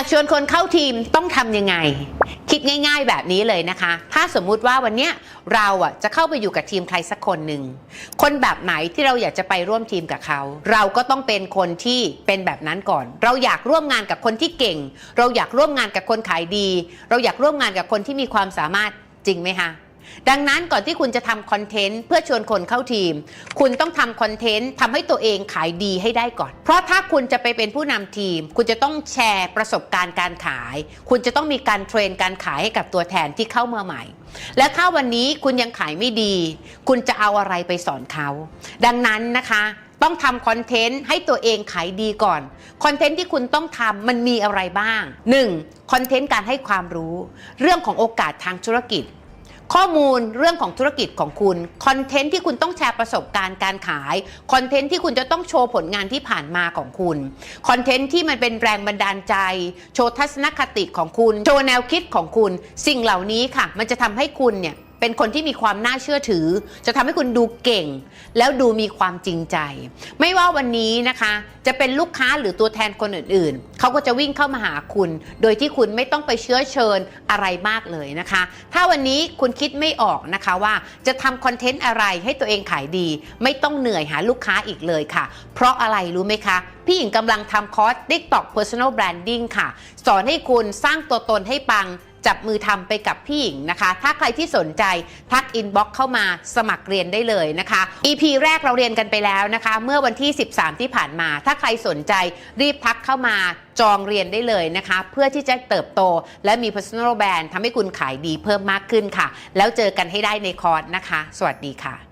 ากชวนคนเข้าทีมต้องทำยังไง คิดง่าย ๆ แบบนี้เลยนะคะ ถ้าสมมุติว่าวันนี้เราอะจะเข้าไปอยู่กับทีมใครสักคนหนึ่งคนแบบไหนที่เราอยากจะไปร่วมทีมกับเขา เราก็ต้องเป็นคนที่เป็นแบบนั้นก่อน เราอยากร่วมงานกับคนที่เก่ง เราอยากร่วมงานกับคนขายดี เราอยากร่วมงานกับคนที่มีความสามารถจริงไหมคะ ดังนั้นก่อนที่คุณจะทำคอนเทนต์เพื่อชวนคนเข้าทีม คุณต้องทำคอนเทนต์ทำให้ตัวเองขายดีให้ได้ก่อน เพราะถ้าคุณจะไปเป็นผู้นำทีม คุณจะต้องแชร์ประสบการณ์การขาย คุณจะต้องมีการเทรนการขายให้กับตัวแทนที่เข้ามาใหม่ และถ้าวันนี้คุณยังขายไม่ดี คุณจะเอาอะไรไปสอนเขา ดังนั้นนะคะต้องทำคอนเทนต์ให้ตัวเองขายดีก่อน คอนเทนต์ที่คุณต้องทำมันมีอะไรบ้าง 1. คอนเทนต์การให้ความรู้ เรื่องของโอกาสทางธุรกิจ ข้อมูลเรื่องของธุรกิจของคุณคอนเทนต์ที่คุณต้องแชร์ประสบการณ์การขายคอนเทนต์ที่คุณจะต้องโชว์ผลงานที่ผ่านมาของคุณคอนเทนต์ที่มันเป็นแรงบันดาลใจ โชว์ทัศนคติของคุณ โชว์แนวคิดของคุณ สิ่งเหล่านี้ค่ะ มันจะทำให้คุณเนี่ย เป็นคนที่มีความน่าเชื่อถือ จะทำให้คุณดูเก่ง แล้วดูมีความจริงใจ ไม่ว่าวันนี้นะคะ จะเป็นลูกค้าหรือตัวแทนคนอื่นๆ เขาก็จะวิ่งเข้ามาหาคุณ โดยที่คุณไม่ต้องไปเชื้อเชิญอะไรมากเลยนะคะ ถ้าวันนี้คุณคิดไม่ออกนะคะว่าจะทำคอนเทนต์อะไรให้ตัวเองขายดี ไม่ต้องเหนื่อยหาลูกค้าอีกเลยค่ะ เพราะอะไรรู้ไหมคะพี่หญิงกำลังทำคอร์ส TikTok Personal Branding ค่ะ สอนให้คุณสร้างตัวตนให้ปัง จับมือทำไปกับพี่หญิงนะคะ ถ้าใครที่สนใจทักอินบ็อกเข้ามาสมัครเรียนได้เลยนะคะ EP แรกเราเรียนกันไปแล้วนะคะ เมื่อวันที่ 13 ที่ผ่านมา ถ้าใครสนใจรีบทักเข้ามาจองเรียนได้เลยนะคะ เพื่อที่จะเติบโต และมี personal brand ทำให้คุณขายดีเพิ่มมากขึ้นค่ะ แล้วเจอกันให้ได้ในคอร์สนะคะ สวัสดีค่ะ